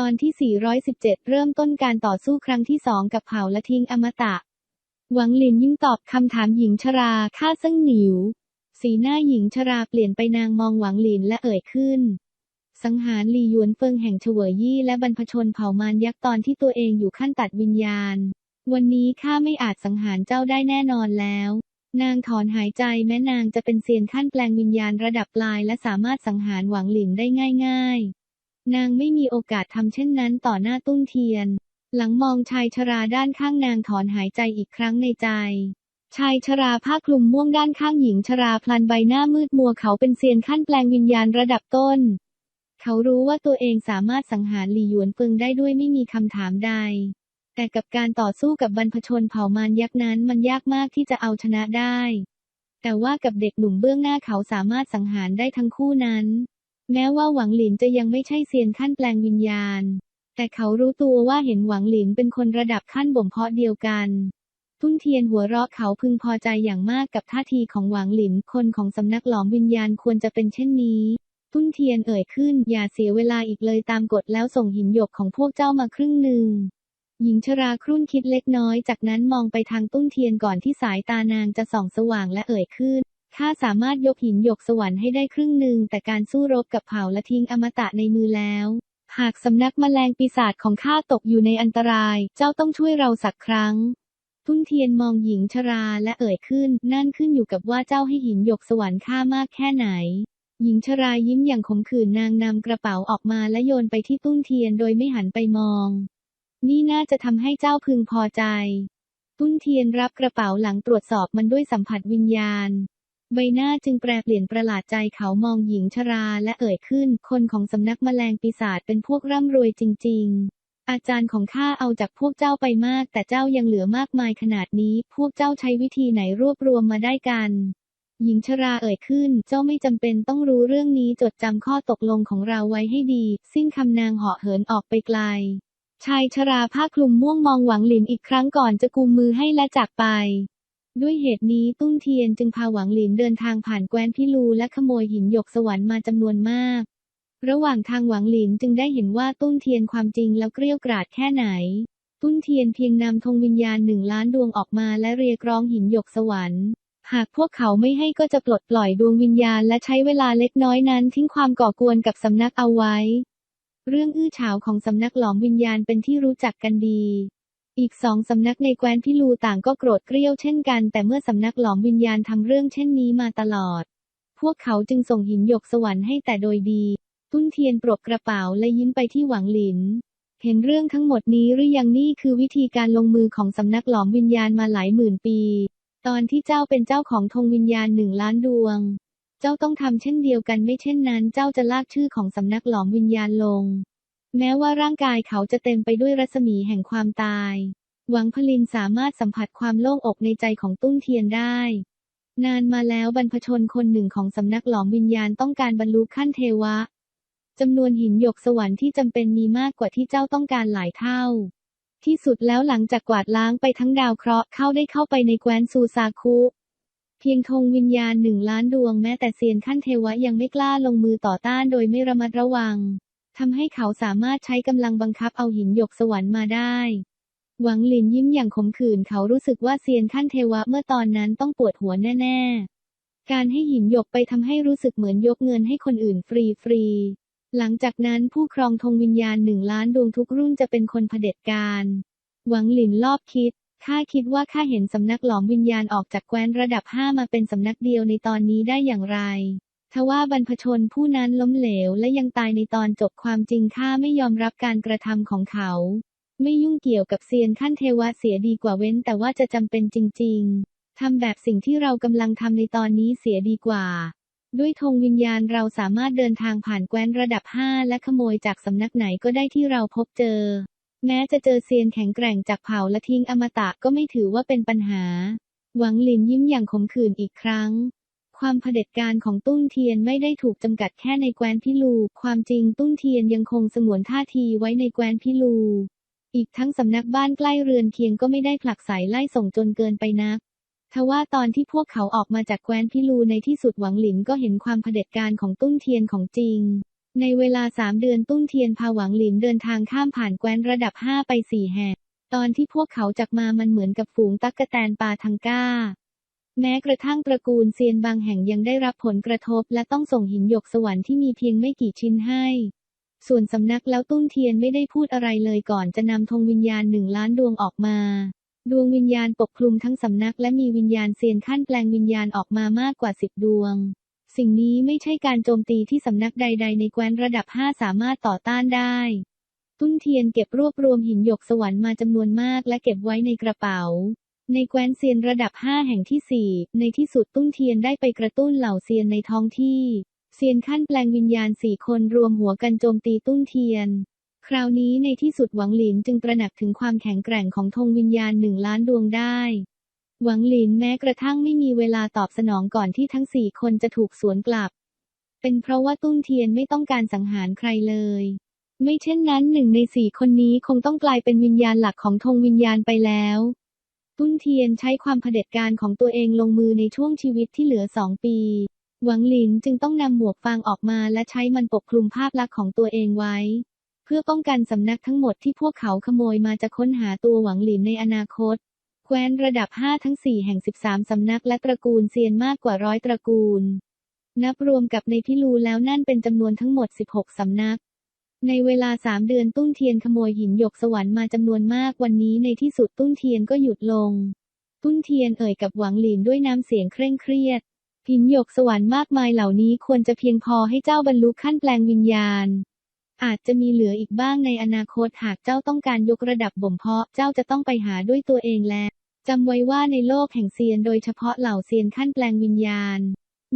ตอนที่ 417 เริ่มต้นการต่อสู้ครั้งที่สองกับเผ่าละทิงอมตะ หวังหลินยิ่งตอบคำถามหญิงชราข้าซึ่งหนิว สีหน้าหญิงชราเปลี่ยนไปนางมองหวังหลินและเอ่ยขึ้น สังหารลีหยวนเฟิงแห่งเฉวยยี่และบรรพชนเผ่ามารยักษ์ตอนที่ตัวเองอยู่ขั้นตัดวิญญาณ วันนี้ข้าไม่อาจสังหารเจ้าได้แน่นอนแล้วนางถอนหายใจแม้นางจะเป็นเซียนขั้นแปลงวิญญาณระดับปลายและสามารถสังหารหวังหลินได้ง่าย ๆ นางไม่มีโอกาสทำเช่นนั้นต่อหน้าตุ้นเทียน หลังมองชายชราด้านข้างนางถอนหายใจอีกครั้งในใจ ชายชราผ้าคลุมม่วงด้านข้างหญิงชราพลันใบหน้ามืดมัวเขาเป็นเซียนขั้นแปลงวิญญาณระดับต้น เขารู้ว่าตัวเองสามารถสังหารหลี่หยวนเฟิงได้ด้วยไม่มีคำถามใด แต่กับการต่อสู้กับบรรพชนเผ่ามารยักษ์นั้นมันยากมากที่จะเอาชนะได้ แต่ว่ากับเด็กหนุ่มเบื้องหน้าเขาสามารถสังหารได้ทั้งคู่นั้น แม้ว่าหวังหลินจะยังไม่ใช่เซียนขั้นแปลงวิญญาณ แต่เขารู้ตัวว่าเห็นหวังหลินเป็นคนระดับขั้นบ่มเพาะเดียวกันตุ้นเทียนหัวเราะเขาพึงพอใจอย่างมากกับท่าทีของหวังหลิน คนของสำนักหลอมวิญญาณควรจะเป็นเช่นนี้ตุ้นเทียนเอ่ยขึ้น อย่าเสียเวลาอีกเลยตามกฎแล้วส่งหินหยกของพวกเจ้ามาครึ่งหนึ่ง หญิงชราครุ่นคิดเล็กน้อย จากนั้นมองไปทางตุ้นเทียนก่อนที่สายตานางจะส่องสว่างและเอ่ยขึ้น ข้าสามารถยกหินหยกสวรรค์ให้ได้ครึ่งหนึ่งแต่การสู้รบกับเผ่าละทิ้งอมตะในมือแล้ว หากสำนักแมลงปีศาจของข้าตกอยู่ในอันตราย เจ้าต้องช่วยเราสักครั้งตุ้นเทียนมองหญิงชราและเอ่ยขึ้น นั่นขึ้นอยู่กับว่าเจ้าให้หินหยกสวรรค์ค่ามากแค่ไหน หญิงชรายิ้มอย่างขมขื่นนางนำกระเป๋าออกมาและโยนไปที่ตุ้นเทียนโดยไม่หันไปมอง นี่น่าจะทำให้เจ้าพึงพอใจ ตุ้นเทียนรับกระเป๋าหลังตรวจสอบมันด้วยสัมผัสวิญญาณ ใบหน้าจึงแปรเปลี่ยนประหลาดใจเขามองหญิงชราและเอ่ยขึ้น คนของสำนักแมลงปีศาจเป็นพวกร่ำรวยจริง ๆอาจารย์ของข้าเอาจากพวกเจ้าไปมาก แต่เจ้ายังเหลือมากมายขนาดนี้ พวกเจ้าใช้วิธีไหนรวบรวมมาได้กัน หญิงชราเอ่ยขึ้น เจ้าไม่จำเป็นต้องรู้เรื่องนี้จดจำข้อตกลงของเราไว้ให้ดี สิ้นคำนางเหาะเหินออกไปไกล ชายชราผ้าคลุมม่วงมองหวังหลินอีกครั้งก่อนจะกุมมือให้และจากไป ด้วยเหตุนี้ตุ้นเทียนจึงพาหวังหลินเดินทางผ่านแคว้นพิลูและขโมยหินหยกสวรรค์มาจำนวนมาก ระหว่างทางหวังหลินจึงได้เห็นว่าตุ้นเทียนความจริงแล้วเกรี้ยกราดแค่ไหน ตุ้นเทียนเพียงนำธงวิญญาณหนึ่งล้านดวงออกมาและเรียกร้องหินหยกสวรรค์ หากพวกเขาไม่ให้ก็จะปลดปล่อยดวงวิญญาณและใช้เวลาเล็กน้อยนั้นทิ้งความก่อกวนกับสำนักเอาไว้ เรื่องอื้อฉาวของสำนักหลอมวิญญาณเป็นที่รู้จักกันดี อีกสองสำนักในแคว้นพิลูต่างก็โกรธเกรี้ยวเช่นกัน แต่เมื่อสำนักหลอมวิญญาณทำเรื่องเช่นนี้มาตลอด พวกเขาจึงส่งหินหยกสวรรค์ให้แต่โดยดี ตุ้นเทียนปรบกระเป๋าและยิ้มไปที่หวังหลิน เห็นเรื่องทั้งหมดนี้หรือยังนี่คือวิธีการลงมือของสำนักหลอมวิญญาณมาหลายหมื่นปี ตอนที่เจ้าเป็นเจ้าของธงวิญญาณหนึ่งล้านดวง เจ้าต้องทำเช่นเดียวกันไม่เช่นนั้น เจ้าจะลากชื่อของสำนักหลอมวิญญาณลง แม้ว่าร่างกายเขาจะเต็มไปด้วยรัศมีแห่งความตาย หวังพลินสามารถสัมผัสความโล่งอกในใจของตุ้นเทียนได้ นานมาแล้วบรรพชนคนหนึ่งของสำนักหลอมวิญญาณต้องการบรรลุขั้นเทวะจำนวนหินหยกสวรรค์ที่จำเป็นมีมากกว่าที่เจ้าต้องการหลายเท่า ที่สุดแล้วหลังจากกวาดล้างไปทั้งดาวเคราะห์เข้าได้เข้าไปในแคว้นซูซาคุเพียงธงวิญญาณหนึ่งล้านดวงแม้แต่เซียนขั้นเทวะยังไม่กล้าลงมือต่อต้านโดยไม่ระมัดระวัง ทำให้เขาสามารถใช้กำลังบังคับเอาหินหยกสวรรค์มาได้ หวังหลินยิ้มอย่างขมขื่นเขารู้สึกว่าเซียนขั้นเทวะเมื่อตอนนั้นต้องปวดหัวแน่ ๆ การให้หินหยกไปทำให้รู้สึกเหมือนยกเงินให้คนอื่นฟรีๆ หลังจากนั้นผู้ครองธงวิญญาณหนึ่งล้านดวงทุกรุ่นจะเป็นคนเผด็จการ หวังหลินรอบคิดข้าคิดว่าข้าเห็นสำนักหลอมวิญญาณออกจากแคว้นระดับ5มาเป็นสำนักเดียวในตอนนี้ได้อย่างไร ทว่าบรรพชนผู้นั้นล้มเหลวและยังตายในตอนจบความจริงข้าไม่ยอมรับการกระทำของเขา ไม่ยุ่งเกี่ยวกับเซียนขั้นเทวะเสียดีกว่าเว้น แต่ว่าจะจำเป็นจริง ๆทำแบบสิ่งที่เรากำลังทำในตอนนี้เสียดีกว่า ด้วยธงวิญญาณเราสามารถเดินทางผ่านแคว้นระดับ 5 และขโมยจากสำนักไหนก็ได้ที่เราพบเจอ แม้จะเจอเซียนแข็งแกร่งจากเผ่าและทิ้งอมตะก็ไม่ถือว่าเป็นปัญหา หวังหลินยิ้มอย่างขมขื่นอีกครั้ง ความเผด็จการของตุ้นเทียนไม่ได้ถูกจำกัดแค่ในแคว้นพิลู ความจริงตุ้นเทียนยังคงสงวนท่าทีไว้ในแคว้นพิลู อีกทั้งสำนักบ้านใกล้เรือนเคียงก็ไม่ได้ผลักไสไล่ส่งจนเกินไปนักทว่าตอนที่พวกเขาออกมาจากแคว้นพิลูในที่สุดหวังหลินก็เห็นความเผด็จการของตุ้นเทียนของจริง ในเวลาสามเดือนตุ้นเทียนพาหวังหลินเดินทางข้ามผ่านแคว้นระดับห้าไปสี่แห่ง ตอนที่พวกเขาจักมามันเหมือนกับฝูงตั๊กแตนปลาทังก้า แม้กระทั่งตระกูลเซียนบางแห่งยังได้รับผลกระทบ และต้องส่งหินหยกสวรรค์ที่มีเพียงไม่กี่ชิ้นให้ ส่วนสำนักแล้วตุ้นเทียนไม่ได้พูดอะไรเลยก่อนจะนำธงวิญญาณหนึ่งล้านดวงออกมา ดวงวิญญาณปกคลุมทั้งสำนักและมีวิญญาณเซียนขั้นแปลงวิญญาณออกมามากกว่าสิบดวง สิ่งนี้ไม่ใช่การโจมตีที่สำนักใด ๆ ในแคว้นระดับ5สามารถต่อต้านได้ ตุ้นเทียนเก็บรวบรวมหินหยกสวรรค์มาจำนวนมากและเก็บไว้ในกระเป๋า ในแคว้นเซียนระดับ 5 แห่งที่ 4 ในที่สุดตุ้นเทียนได้ไปกระตุ้นเหล่าเซียนในท้องที่ เซียนขั้นแปลงวิญญาณสี่คนรวมหัวกันโจมตีตุ้นเทียน คราวนี้ในที่สุดหวังหลินจึงตระหนักถึงความแข็งแกร่งของธงวิญญาณหนึ่งล้านดวงได้ หวังหลินแม้กระทั่งไม่มีเวลาตอบสนองก่อนที่ทั้งสี่คนจะถูกสวนกลับ เป็นเพราะว่าตุ้นเทียนไม่ต้องการสังหารใครเลยไม่เช่นนั้นหนึ่งในสี่คนนี้คงต้องกลายเป็นวิญญาณหลักของธงวิญญาณไปแล้ว ตุ้นเทียนใช้ความเผด็จการของตัวเองลงมือในช่วงชีวิตที่เหลือสองปี หวังหลินจึงต้องนำหมวกฟางออกมาและใช้มันปกคลุมภาพลักษณ์ของตัวเองไว้ เพื่อป้องกันสำนักทั้งหมดที่พวกเขาขโมยมาจะค้นหาตัวหวังหลินในอนาคตแคว้นระดับ 5 ทั้ง 4 แห่ง 13 สำนักและตระกูลเซียนมากกว่าร้อยตระกูล นับรวมกับในพิลูแล้วนั่นเป็นจำนวนทั้งหมด 16 สำนัก ในเวลา3เดือนตุ้นเทียนขโมยหินหยกสวรรค์มาจำนวนมากวันนี้ในที่สุดตุ้นเทียนก็หยุดลง ตุ้นเทียนเอ่ยกับหวังหลินด้วยน้ำเสียงเคร่งเครียด หินหยกสวรรค์มากมายเหล่านี้ควรจะเพียงพอให้เจ้าบรรลุขั้นแปลงวิญญาณ อาจจะมีเหลืออีกบ้างในอนาคตหากเจ้าต้องการยกระดับบ่มเพาะเจ้าจะต้องไปหาด้วยตัวเองและจำไว้ว่าในโลกแห่งเซียนโดยเฉพาะเหล่าเซียนขั้นแปลงวิญญาณ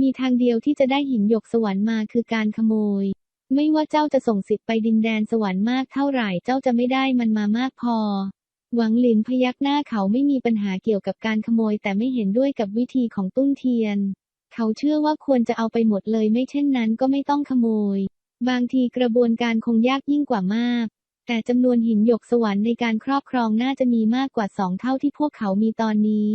มีทางเดียวที่จะได้หินหยกสวรรค์มาคือการขโมย ไม่ว่าเจ้าจะส่งสิทธิ์ไปดินแดนสวรรค์มากเท่าไหร่เจ้าจะไม่ได้มันมามากพอ หวังหลินพยักหน้าเขาไม่มีปัญหาเกี่ยวกับการขโมยแต่ไม่เห็นด้วยกับวิธีของตุ้นเทียน เขาเชื่อว่าควรจะเอาไปหมดเลยไม่เช่นนั้นก็ไม่ต้องขโมย บางทีกระบวนการคงยากยิ่งกว่ามาก แต่จำนวนหินหยกสวรรค์ในการครอบครองน่าจะมีมากกว่าสองเท่าที่พวกเขามีตอนนี้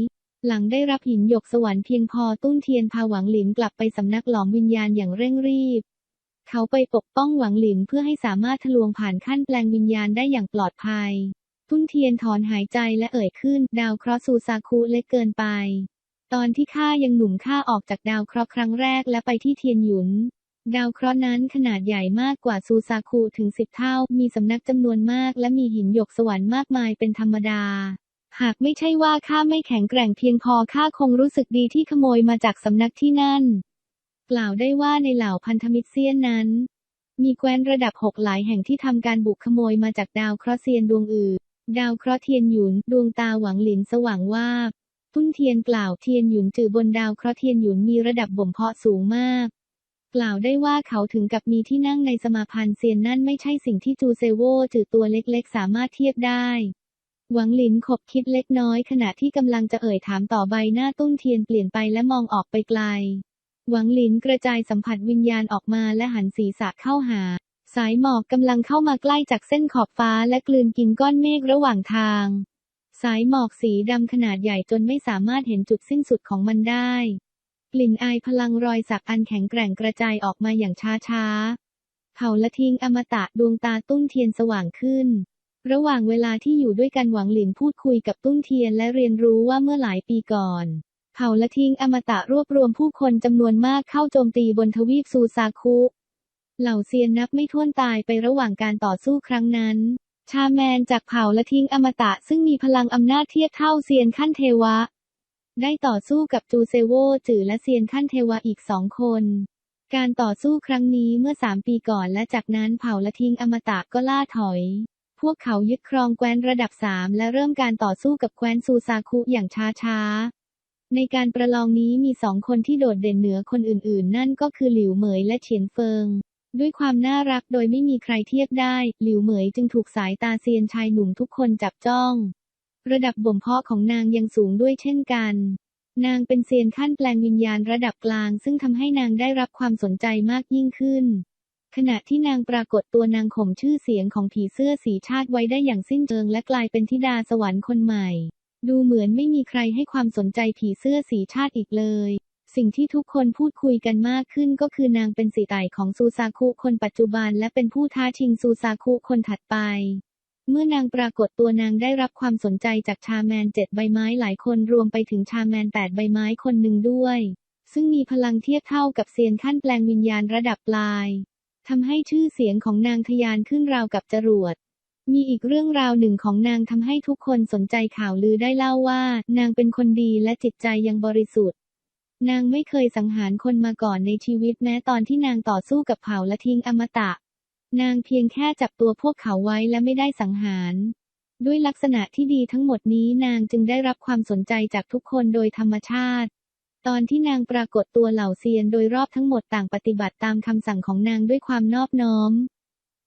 หลังได้รับหินหยกสวรรค์เพียงพอตุ้นเทียนพาหวังหลินกลับไปสำนักหลอมวิญญาณอย่างเร่งรีบ เขาไปปกป้องหวังหลินเพื่อให้สามารถทะลวงผ่านขั้นแปลงวิญญาณได้อย่างปลอดภัยตุ้นเทียนถอนหายใจและเอ่ยขึ้น ดาวเคราะห์ซูซาคุเล็กเกินไป ตอนที่ข้ายังหนุ่มข้าออกจากดาวเคราะห์ครั้งแรกและไปที่เทียนหยุน ดาวเคราะห์นั้นขนาดใหญ่มากกว่าซูซาคุถึงสิบเท่า มีสำนักจำนวนมาก และมีหินหยกสวรรค์มากมายเป็นธรรมดาหากไม่ใช่ว่าข้าไม่แข็งแกร่งเพียงพอข้าคงรู้สึกดีที่ขโมยมาจากสำนักที่นั่น กล่าวได้ว่าในเหล่าพันธมิตรเซียนนั้น มีแคว้นระดับหกหลายแห่งที่ทำการบุกขโมยมาจากดาวเคราะห์เซียนดวงอื่น ดาวเคราะห์เทียนหยุน ดวงตาหวังหลินสว่างว่าตุ้นเทียนกล่าวเทียนหยุนจือบนดาวเคราะห์เทียนหยุนมีระดับบ่มเพาะสูงมาก กล่าวได้ว่าเขาถึงกับมีที่นั่งในสมาพันธ์เซียนนั่นไม่ใช่สิ่งที่จูเซโวจือตัวเล็กๆ สามารถเทียบได้หวังหลินขบคิดเล็กน้อยขณะที่กำลังจะเอ่ยถามต่อใบหน้าตุ้นเทียนเปลี่ยนไปและมองออกไปไกล หวังหลินกระจายสัมผัสวิญญาณออกมาและหันศีรษะเข้าหา สายหมอกกำลังเข้ามาใกล้จากเส้นขอบฟ้าและกลืนกินก้อนเมฆระหว่างทาง สายหมอกสีดำขนาดใหญ่จนไม่สามารถเห็นจุดสิ้นสุดของมันได้ กลิ่นอายพลังรอยสักอันแข็งแกร่งกระจายออกมาอย่างช้าๆเผาละทิ้งอมตะดวงตาตุ้นเทียนสว่างขึ้นระหว่างเวลาที่อยู่ด้วยกันหวังหลินพูดคุยกับตุ้นเทียนและเรียนรู้ว่าเมื่อหลายปีก่อน เผ่าละทิงอมตะรวบรวมผู้คนจำนวนมากเข้าโจมตีบนทวีปซูซาคุ เหล่าเซียนนับไม่ถ้วนตายไประหว่างการต่อสู้ครั้งนั้น ชาแมนจากเผ่าละทิงอมตะซึ่งมีพลังอำนาจเทียบเท่าเซียนขั้นเทวะ ได้ต่อสู้กับจูเซโวจือและเซียนขั้นเทวะอีกสองคน การต่อสู้ครั้งนี้เมื่อสามปีก่อนและจากนั้นเผ่าละทิงอมตะก็ล่าถอยพวกเขายึดครองแคว้นระดับสามและเริ่มการต่อสู้กับแคว้นซูซาคุอย่างช้าๆ ในการประลองนี้มีสองคนที่โดดเด่นเหนือคนอื่นๆ นั่นก็คือหลิวเหมยและเฉียนเฟิง ด้วยความน่ารักโดยไม่มีใครเทียบได้ หลิวเหมยจึงถูกสายตาเซียนชายหนุ่มทุกคนจับจ้อง ระดับบ่มเพาะของนางยังสูงด้วยเช่นกัน นางเป็นเซียนขั้นแปลงวิญญาณระดับกลาง ซึ่งทำให้นางได้รับความสนใจมากยิ่งขึ้น ขณะที่นางปรากฏตัวนางข่มชื่อเสียงของผีเสื้อสีชาติไว้ได้อย่างสิ้นเชิงและกลายเป็นธิดาสวรรค์คนใหม่ ดูเหมือนไม่มีใครให้ความสนใจผีเสื้อสีชาติอีกเลย สิ่งที่ทุกคนพูดคุยกันมากขึ้นก็คือนางเป็นสีไต่ของซูซาคุคนปัจจุบันและเป็นผู้ท้าชิงซูซาคุคนถัดไป เมื่อนางปรากฏตัวนางได้รับความสนใจจากชาแมนเจ็ดใบไม้หลายคนรวมไปถึงชาแมนแปดใบไม้คนหนึ่งด้วย ซึ่งมีพลังเทียบเท่ากับเซียนขั้นแปลงวิญญาณระดับปลายทำให้ชื่อเสียงของนางทะยานขึ้นราวกับจรวด มีอีกเรื่องราวหนึ่งของนางทำให้ทุกคนสนใจข่าวลือได้เล่าว่า นางเป็นคนดีและจิตใจยังบริสุทธิ์ นางไม่เคยสังหารคนมาก่อนในชีวิตแม้ตอนที่นางต่อสู้กับเผ่าและทิ้งอมตะ นางเพียงแค่จับตัวพวกเขาไว้และไม่ได้สังหาร ด้วยลักษณะที่ดีทั้งหมดนี้นางจึงได้รับความสนใจจากทุกคนโดยธรรมชาติตอนที่นางปรากฏตัวเหล่าเซียนโดยรอบทั้งหมดต่างปฏิบัติตามคำสั่งของนางด้วยความนอบน้อม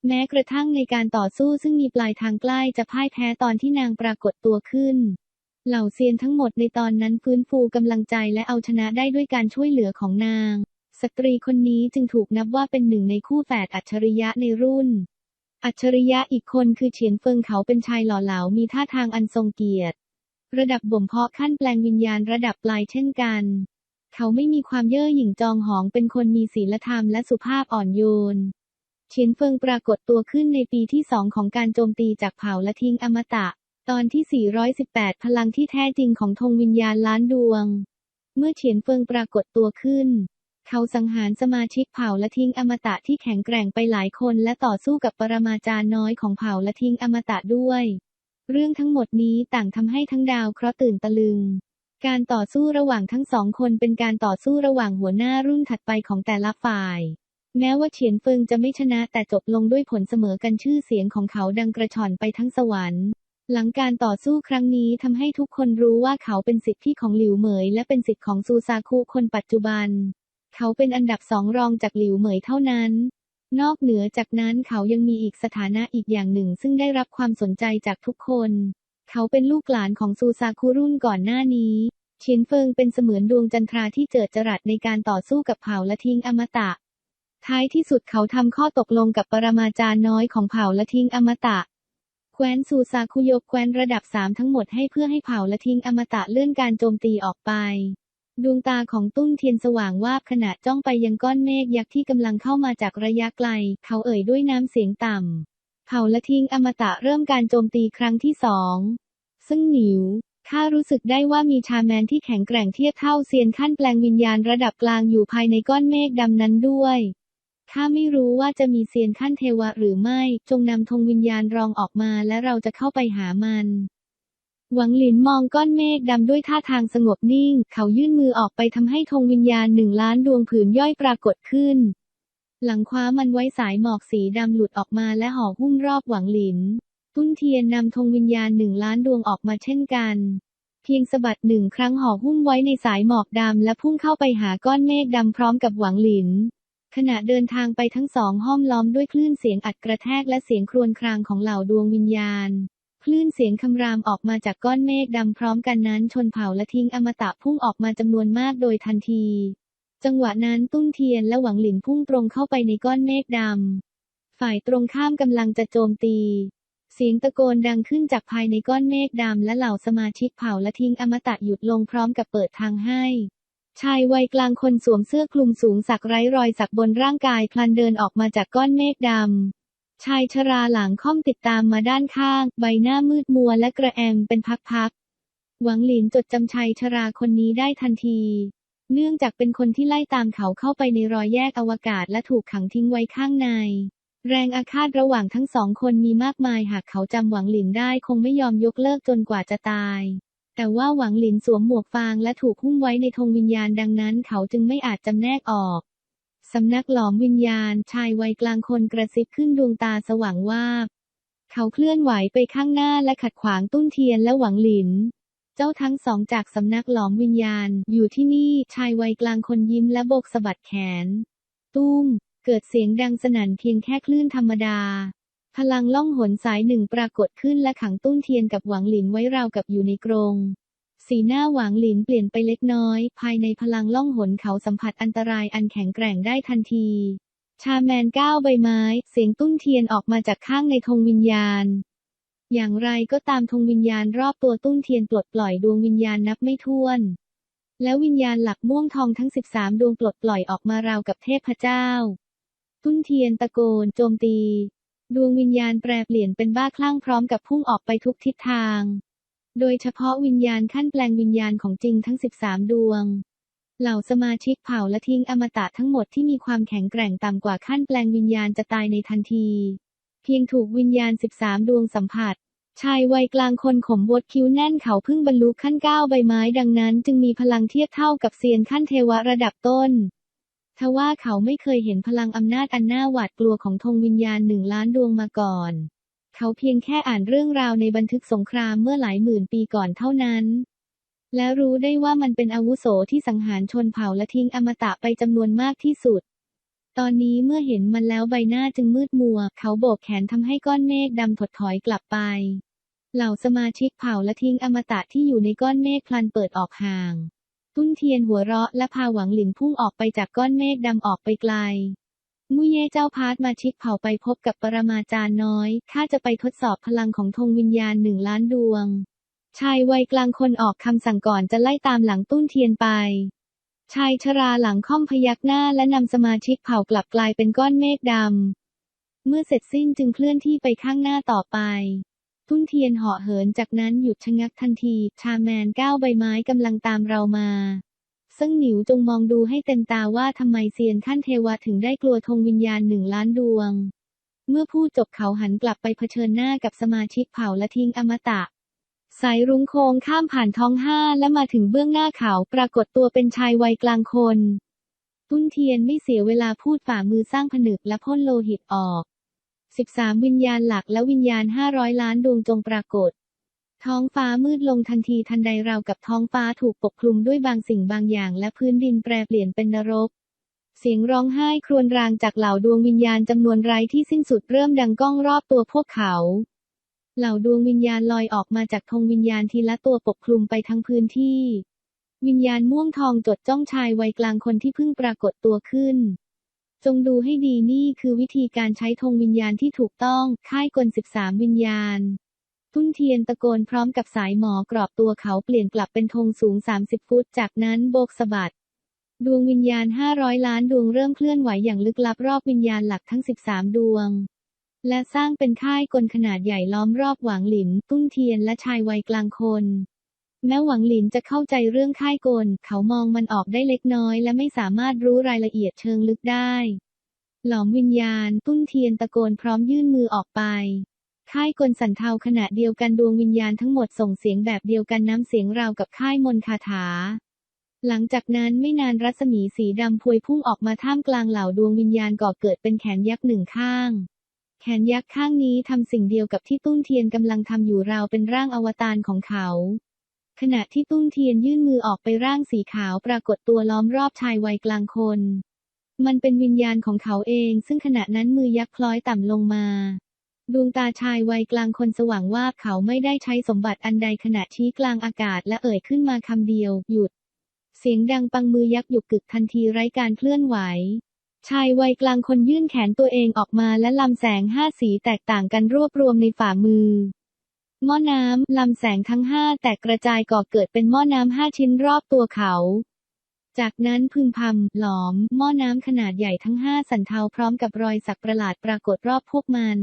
แม้กระทั่งในการต่อสู้ซึ่งมีปลายทางใกล้จะพ่ายแพ้ตอนที่นางปรากฏตัวขึ้น เหล่าเซียนทั้งหมดในตอนนั้นฟื้นฟูกำลังใจและเอาชนะได้ด้วยการช่วยเหลือของนาง สตรีคนนี้จึงถูกนับว่าเป็นหนึ่งในคู่แฝดอัจฉริยะในรุ่น อัจฉริยะอีกคนคือเฉียนเฟิงเขาเป็นชายหล่อเหลามีท่าทางอันทรงเกียรติ ระดับบ่มเพาะขั้นแปลงวิญญาณระดับปลายเช่นกัน เขาไม่มีความเย่อหยิ่งจองหองเป็นคนมีศีลธรรมและสุภาพอ่อนโยน เฉียนเฟิงปรากฏตัวขึ้นในปีที่สองของการโจมตีจากเผ่าละทิ้งอมตะ ตอนที่ 418 พลังที่แท้จริงของธงวิญญาณล้านดวง เมื่อเฉียนเฟิงปรากฏตัวขึ้น เขาสังหารสมาชิกเผ่าละทิ้งอมตะที่แข็งแกร่งไปหลายคนและต่อสู้กับปรมาจารย์น้อยของเผ่าละทิ้งอมตะด้วย เรื่องทั้งหมดนี้ต่างทำให้ทั้งดาวเคราะห์ตื่นตะลึงการต่อสู้ระหว่างทั้งสองคนเป็นการต่อสู้ระหว่างหัวหน้ารุ่นถัดไปของแต่ละฝ่าย แม้ว่าเฉียนเฟิงจะไม่ชนะแต่จบลงด้วยผลเสมอกันชื่อเสียงของเขาดังกระชอนไปทั้งสวรรค์ หลังการต่อสู้ครั้งนี้ทำให้ทุกคนรู้ว่าเขาเป็นสิทธิพี่ของหลิวเหมย และเป็นสิทธิ์ของซูซาคุคนปัจจุบัน เขาเป็นอันดับสองรองจากหลิวเหมยเท่านั้น นอกเหนือจากนั้นเขายังมีอีกสถานะอีกอย่างหนึ่ง ซึ่งได้รับความสนใจจากทุกคน เขาเป็นลูกหลานของซูซาคุรุ่นก่อนหน้านี้เฉียนเฟิงเป็นเสมือนดวงจันทราที่เจิดจรัสในการต่อสู้กับเผ่าและทิ้งอมตะ ท้ายที่สุดเขาทำข้อตกลงกับปรมาจารย์น้อยของเผ่าละทิ้งอมตะแคว้นซูซาคุยกแคว้นระดับสามทั้งหมดให้เพื่อให้เผ่าละทิ้งอมตะเลื่อนการโจมตีออกไป ดวงตาของตุ้นเทียนสว่างวาบขณะจ้องไปยังก้อนเมฆยักษ์ที่กำลังเข้ามาจากระยะไกล เขาเอ่ยด้วยน้ำเสียงต่ำเผ่าละทิ้งอมตะเริ่มการโจมตีครั้งที่สองซึ่งหนิวข้ารู้สึกได้ว่ามีชาแมนที่แข็งแกร่งเทียบเท่าเซียนขั้นแปลงวิญญาณระดับกลางอยู่ภายในก้อนเมฆดำนั้นด้วย ข้าไม่รู้ว่าจะมีเซียนขั้นเทวะหรือไม่ จงนำธงวิญญาณรองออกมาและเราจะเข้าไปหามันหวังหลินมองก้อนเมฆดำด้วยท่าทางสงบนิ่ง เขายื่นมือออกไปทำให้ธงวิญญาณหนึ่งล้านดวงผืนย่อยปรากฏขึ้น หลังคว้ามันไว้สายหมอกสีดำหลุดออกมาและห่อหุ้มรอบหวังหลิน ตุ้นเทียนนำธงวิญญาณหนึ่งล้านดวงออกมาเช่นกัน เพียงสะบัดหนึ่งครั้งห่อหุ้มไว้ในสายหมอกดำและพุ่งเข้าไปหาก้อนเมฆดำพร้อมกับหวังหลิน ขณะเดินทางไปทั้งสองห้อมล้อมด้วยคลื่นเสียงอัดกระแทกและเสียงครวญครางของเหล่าดวงวิญญาณ คลื่นเสียงคำรามออกมาจากก้อนเมฆดำพร้อมกันนั้นชนเผ่าและทิ้งอมตะพุ่งออกมาจำนวนมากโดยทันที จังหวะนั้นตุ้นเทียนและหวังหลินพุ่งตรงเข้าไปในก้อนเมฆดำ ฝ่ายตรงข้ามกำลังจะโจมตี เสียงตะโกนดังขึ้นจากภายในก้อนเมฆดำและเหล่าสมาชิกเผ่าและทิ้งอมตะหยุดลงพร้อมกับเปิดทางให้ ชายวัยกลางคนสวมเสื้อคลุมสูงสักไร้รอยสักบนร่างกายพลันเดินออกมาจากก้อนเมฆดำ ชายชราหลังค่อมติดตามมาด้านข้าง ใบหน้ามืดมัวและกระแอมเป็นพักๆ หวังหลินจดจำชายชราคนนี้ได้ทันที เนื่องจากเป็นคนที่ไล่ตามเขาเข้าไปในรอยแยกอวกาศและถูกขังทิ้งไว้ข้างใน แรงอาฆาตระหว่างทั้งสองคนมีมากมายหากเขาจำหวังหลินได้คงไม่ยอมยกเลิกจนกว่าจะตาย แต่ว่าหวังหลินสวมหมวกฟางและถูกหุ้มไว้ในธงวิญญาณดังนั้นเขาจึงไม่อาจจำแนกออก สำนักหลอมวิญญาณชายวัยกลางคนกระซิบขึ้นดวงตาสว่างวาบ เขาเคลื่อนไหวไปข้างหน้าและขัดขวางตุ้นเทียนและหวังหลิน เจ้าทั้งสองจากสำนักหลอมวิญญาณ อยู่ที่นี่ชายวัยกลางคนยิ้มและโบกสะบัดแขน ตุ้ม เกิดเสียงดังสนั่นเพียงแค่คลื่นธรรมดา พลังล่องหนสายหนึ่งปรากฏขึ้นและขังตุ้นเทียนกับหวังหลินไว้ราวกับอยู่ในกรงสีหน้าหวังหลินเปลี่ยนไปเล็กน้อย ภายในพลังล่องหนเขาสัมผัสอันตรายอันแข็งแกร่งได้ทันที ชาแมนก้าวใบไม้ เสียงตุ้นเทียนออกมาจากข้างในธงวิญญาณ อย่างไรก็ตามธงวิญญาณรอบตัวตุ้นเทียนปลดปล่อยดวงวิญญาณนับไม่ถ้วน แล้ววิญญาณหลักม่วงทองทั้ง 13 ดวงปลดปล่อยออกมาราวกับเทพเจ้า ตุ้นเทียนตะโกนโจมตี ดวงวิญญาณแปรเปลี่ยนเป็นบ้าคลั่งพร้อมกับพุ่งออกไปทุกทิศทาง โดยเฉพาะวิญญาณขั้นแปลงวิญญาณของจริงทั้ง 13 ดวง เหล่าสมาชิกเผ่าและทิ้งอมตะทั้งหมดที่มีความแข็งแกร่งต่ำกว่าขั้นแปลงวิญญาณจะตายในทันที เพียงถูกวิญญาณ 13 ดวงสัมผัส ชายวัยกลางคนขมวดคิ้วแน่นเขาเพิ่งบรรลุขั้นก้าวใบไม้ดังนั้น จึงมีพลังเทียบเท่ากับเซียนขั้นเทวะระดับต้น ทว่าเขาไม่เคยเห็นพลังอำนาจอันน่าหวาดกลัวของธงวิญญาณหนึ่งล้านดวงมาก่อน เขาเพียงแค่อ่านเรื่องราวในบันทึกสงครามเมื่อหลายหมื่นปีก่อนเท่านั้น และรู้ได้ว่ามันเป็นอาวุโสที่สังหารชนเผ่าและทิ้งอมตะไปจำนวนมากที่สุด ตอนนี้เมื่อเห็นมันแล้วใบหน้าจึงมืดมัว เขาโบกแขนทำให้ก้อนเมฆดำถดถอยกลับไป เหล่าสมาชิกเผ่าและทิ้งอมตะที่อยู่ในก้อนเมฆพลันเปิดออกห่าง ตุ้นเทียนหัวเราะและพาหวังหลินพุ่งออกไปจากก้อนเมฆดำออกไปไกลมุเย่เจ้าพาร์ทมาชิกเผาไปพบกับปรมาจารย์น้อย ข้าจะไปทดสอบพลังของธงวิญญาณหนึ่งล้านดวง ชายวัยกลางคนออกคำสั่งก่อนจะไล่ตามหลังตุ้นเทียนไป ชายชราหลังค่อมพยักหน้าและนำสมาชิกเผากลับกลายเป็นก้อนเมฆดำ เมื่อเสร็จสิ้นจึงเคลื่อนที่ไปข้างหน้าต่อไป ตุ้นเทียนเหาะเหินจากนั้นหยุดชะงักทันที ชาแมนก้าวใบไม้กำลังตามเรามา ซึ่งหนิวจงมองดูให้เต็มตาว่าทำไมเซียนขั้นเทวะถึงได้กลัวธงวิญญาณหนึ่งล้านดวง เมื่อพูดจบเขาหันกลับไปเผชิญหน้ากับสมาชิกเผ่าละทิ้งอมตะสายรุ้งโค้งข้ามผ่านท้องห้าและมาถึงเบื้องหน้าเขาปรากฏตัวเป็นชายวัยกลางคน ตุ้นเทียนไม่เสียเวลาพูดฝ่ามือสร้างผนึกและพ่นโลหิตออก 13 วิญญาณหลักและวิญญาณ 500 ล้านดวงจงปรากฏ ท้องฟ้ามืดลงทันทีทันใดราวกับท้องฟ้าถูกปกคลุมด้วยบางสิ่งบางอย่าง และพื้นดินแปรเปลี่ยนเป็นนรก เสียงร้องไห้ครวญรางจากเหล่าดวงวิญญาณจำนวนไร้ที่สิ้นสุดเริ่มดังก้องรอบตัวพวกเขาเหล่าดวงวิญญาณลอยออกมาจากธงวิญญาณทีละตัวปกคลุมไปทั้งพื้นที่ วิญญาณม่วงทองจดจ้องชายวัยกลางคนที่เพิ่งปรากฏตัวขึ้น จงดูให้ดีนี่คือวิธีการใช้ธงวิญญาณที่ถูกต้อง ค่ายกล 13 วิญญาณตุ้นเทียนตะโกนพร้อมกับสายหมอกรอบตัวเขาเปลี่ยนกลับเป็นธงสูง 30 ฟุต จากนั้นโบกสะบัด ดวงวิญญาณ 500 ล้านดวงเริ่มเคลื่อนไหวอย่างลึกลับรอบวิญญาณหลักทั้ง 13 ดวง และสร้างเป็นค่ายกลขนาดใหญ่ล้อมรอบหวังหลิน ตุ้นเทียนและชายวัยกลางคน แม้หวังหลินจะเข้าใจเรื่องค่ายกล เขามองมันออกได้เล็กน้อย และไม่สามารถรู้รายละเอียดเชิงลึกได้ หลอมวิญญาณ ตุ้นเทียนตะโกนพร้อมยื่นมือออกไป ค่ายกลสันเทาขณะเดียวกันดวงวิญญาณทั้งหมดส่งเสียงแบบเดียวกันน้ำเสียงราวกับค่ายมนต์คาถา หลังจากนั้นไม่นานรัศมีสีดำพวยพุ่งออกมาท่ามกลางเหล่าดวงวิญญาณก่อเกิดเป็นแขนยักษ์หนึ่งข้างแขนยักษ์ข้างนี้ทำสิ่งเดียวกับที่ตุ้นเทียนกำลังทำอยู่ราวเป็นร่างอวตารของเขา ขณะที่ตุ้นเทียนยื่นมือออกไปร่างสีขาวปรากฏตัวล้อมรอบชายวัยกลางคน มันเป็นวิญญาณของเขาเอง ซึ่งขณะนั้นมือยักษ์คล้อยต่ำลงมา ดวงตาชายวัยกลางคนสว่างว่าบเขาไม่ได้ใช้สมบัติอันใดขณะชี้กลางอากาศและเอ่ยขึ้นมาคำเดียว หยุด เสียงดังปังมือยักษ์หยุกกึกทันทีไร้การเคลื่อนไหวชายวัยกลางคนยื่นแขนตัวเองออกมาและลำแสงห้าสีแตกต่างกันรวบรวมในฝ่ามือ หม้อน้ำลำแสงทั้งห้าแตกกระจายก่อเกิดเป็นหม้อน้ำห้าชิ้นรอบตัวเขา จากนั้นพึมพำหลอม หม้อน้ำขนาดใหญ่ทั้งห้าสันเทาพร้อมกับรอยสักประหลาดปรากฏรอบพวกมัน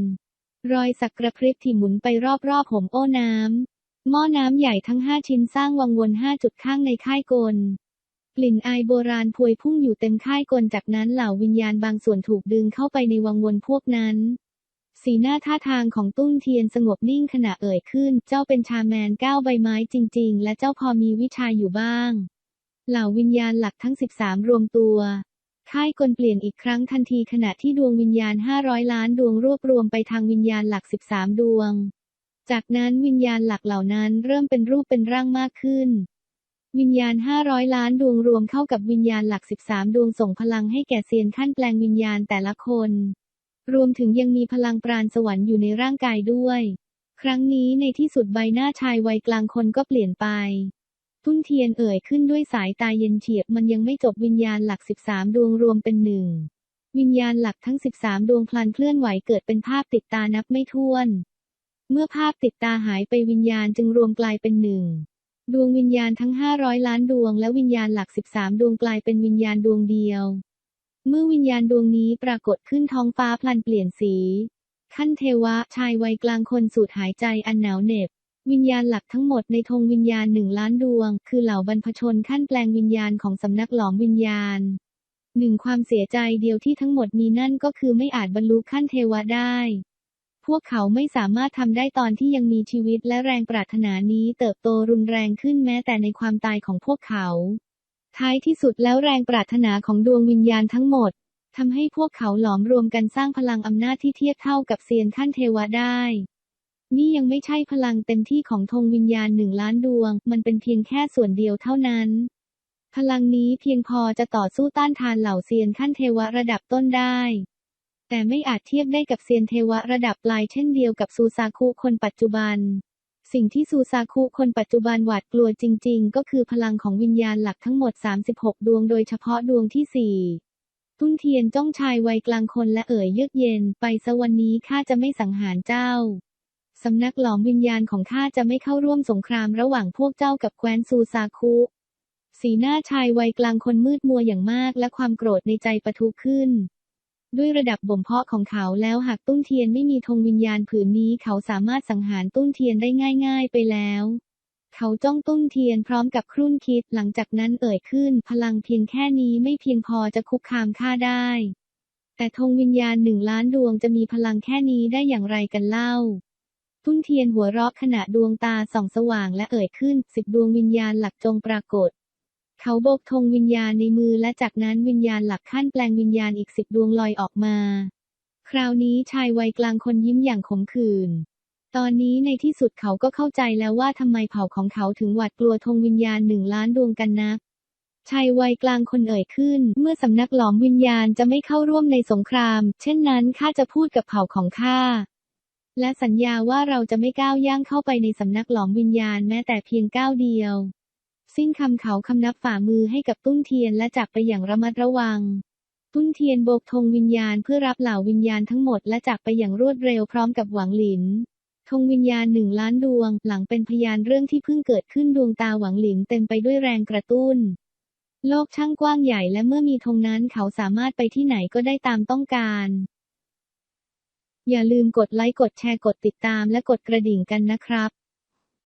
รอยสักกระพริบที่หมุนไปรอบๆหมโอ้น้ำหม้อน้ำใหญ่ทั้งห้าชิ้นสร้างวังวนห้าจุดข้างในค่ายกลกลิ่นอายโบราณพวยพุ่งอยู่เต็มค่ายกลจากนั้นเหล่าวิญญาณบางส่วนถูกดึงเข้าไปในวังวนพวกนั้น สีหน้าท่าทางของตุ้นเทียนสงบนิ่งขณะเอ่ยขึ้น เจ้าเป็นชาแมนก้าวใบไม้จริง ๆ และเจ้าพอมีวิชาอยู่บ้าง เหล่าวิญญาณหลักทั้ง 13 รวมตัวค่ายกลเปลี่ยนอีกครั้งทันทีขณะที่ดวงวิญญาณ 500 ล้านดวงรวบรวมไปทางวิญญาณหลัก 13 ดวง จากนั้นวิญญาณหลักเหล่านั้นเริ่มเป็นรูปเป็นร่างมากขึ้น วิญญาณ 500 ล้านดวงรวมเข้ากับวิญญาณหลัก 13 ดวงส่งพลังให้แก่เซียนขั้นแปลงวิญญาณแต่ละคน รวมถึงยังมีพลังปราณสวรรค์อยู่ในร่างกายด้วย ครั้งนี้ในที่สุดใบหน้าชายวัยกลางคนก็เปลี่ยนไปตุ้นเทียนเอ่ยขึ้นด้วยสายตาเย็นเฉียบมันยังไม่จบวิญญาณหลัก 13 ดวงรวมเป็นหนึ่ง วิญญาณหลักทั้ง 13 ดวงพลันเคลื่อนไหวเกิดเป็นภาพติดตานับไม่ถ้วน เมื่อภาพติดตาหายไปวิญญาณจึงรวมกลายเป็นหนึ่งดวงวิญญาณทั้ง 500 ล้านดวงและวิญญาณหลัก 13 ดวงกลายเป็นวิญญาณดวงเดียว เมื่อวิญญาณดวงนี้ปรากฏขึ้นท้องฟ้าพลันเปลี่ยนสี ขั้นเทวะชายวัยกลางคนสูดหายใจอันหนาวเหน็บ วิญญาณหลักทั้งหมดในธงวิญญาณหนึ่งล้านดวง คือเหล่าบรรพชนขั้นแปลงวิญญาณของสำนักหลอมวิญญาณหนึ่งความเสียใจเดียวที่ทั้งหมดมีนั่นก็คือไม่อาจบรรลุขั้นเทวะได้ พวกเขาไม่สามารถทำได้ตอนที่ยังมีชีวิตและแรงปรารถนานี้เติบโตรุนแรงขึ้นแม้แต่ในความตายของพวกเขา ท้ายที่สุดแล้วแรงปรารถนาของดวงวิญญาณทั้งหมดทำให้พวกเขาหลอมรวมกันสร้างพลังอำนาจที่เทียบเท่ากับเซียนขั้นเทวะได้ นี่ยังไม่ใช่พลังเต็มที่ของธงวิญญาณหนึ่งล้านดวง มันเป็นเพียงแค่ส่วนเดียวเท่านั้น พลังนี้เพียงพอจะต่อสู้ต้านทานเหล่าเซียนขั้นเทวะระดับต้นได้ แต่ไม่อาจเทียบได้กับเซียนเทวะระดับปลายเช่นเดียวกับซูซาคุคนปัจจุบัน สิ่งที่ซูซาคุคนปัจจุบันหวาดกลัวจริง ๆ ก็คือพลังของวิญญาณหลักทั้งหมด 36 ดวงโดยเฉพาะดวงที่4ตุ้นเทียนจ้องชายวัยกลางคนและเอ่ยเยือกเย็น ไปสวันนี้ข้าจะไม่สังหารเจ้า สำนักหลอมวิญญาณของข้าจะไม่เข้าร่วมสงครามระหว่างพวกเจ้ากับแคว้นซูซาคุสีหน้าชายวัยกลางคนมืดมัวอย่างมากและความโกรธในใจปะทุขึ้น ด้วยระดับบ่มเพาะของเขาแล้วหากตุ้นเทียนไม่มีธงวิญญาณผืนนี้เขาสามารถสังหารตุ้นเทียนได้ง่าย ๆ ไปแล้วเขาจ้องตุ้นเทียนพร้อมกับครุ่นคิดหลังจากนั้นเอ่ยขึ้น พลังเพียงแค่นี้ไม่เพียงพอจะคุกคามข้าได้ แต่ธงวิญญาณหนึ่งล้านดวงจะมีพลังแค่นี้ได้อย่างไรกันเล่า ตุ้นเทียนหัวเราะขณะดวงตาส่องสว่างและเอ่ยขึ้นสิบดวงวิญญาณหลักจงปรากฏ เขาโบกธงวิญญาณในมือและจากนั้นวิญญาณหลักขั้นแปลงวิญญาณอีกสิบดวงลอยออกมา คราวนี้ชายวัยกลางคนยิ้มอย่างขมขื่นตอนนี้ในที่สุดเขาก็เข้าใจแล้วว่าทำไมเผ่าของเขาถึงหวาดกลัวธงวิญญาณหนึ่งล้านดวงกันนักชายวัยกลางคนเอ่ยขึ้น เมื่อสำนักหลอมวิญญาณจะไม่เข้าร่วมในสงคราม เช่นนั้นข้าจะพูดกับเผ่าของข้าและสัญญาว่าเราจะไม่ก้าวย่างเข้าไปในสำนักหลอมวิญญาณแม้แต่เพียงก้าวเดียว สิ้นคำเขาคำนับฝ่ามือให้กับตุ้นเทียนและจากไปอย่างระมัดระวัง ตุ้นเทียนโบกธงวิญญาณเพื่อรับเหล่าวิญญาณทั้งหมดและจากไปอย่างรวดเร็วพร้อมกับหวังหลินธงวิญญาณหนึ่งล้านดวง หลังเป็นพยานเรื่องที่เพิ่งเกิดขึ้นดวงตาหวังหลินเต็มไปด้วยแรงกระตุ้น โลกช่างกว้างใหญ่และเมื่อมีธงนั้นเขาสามารถไปที่ไหนก็ได้ตามต้องการ อย่าลืมกดไลค์กดแชร์กดติดตามและกดกระดิ่งกันนะครับ